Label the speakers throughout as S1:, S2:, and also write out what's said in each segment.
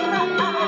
S1: Thank you.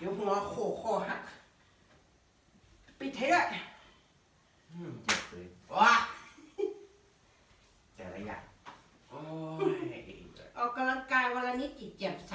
S1: เดี๋ยว
S2: หัวโขกคอหักปิดเทปอื
S3: มเจ็บเย
S2: ว้า
S3: แต่ละอย่างโอ้ย
S2: ออกกำลังกายวันละนิดจิตแจ่มใส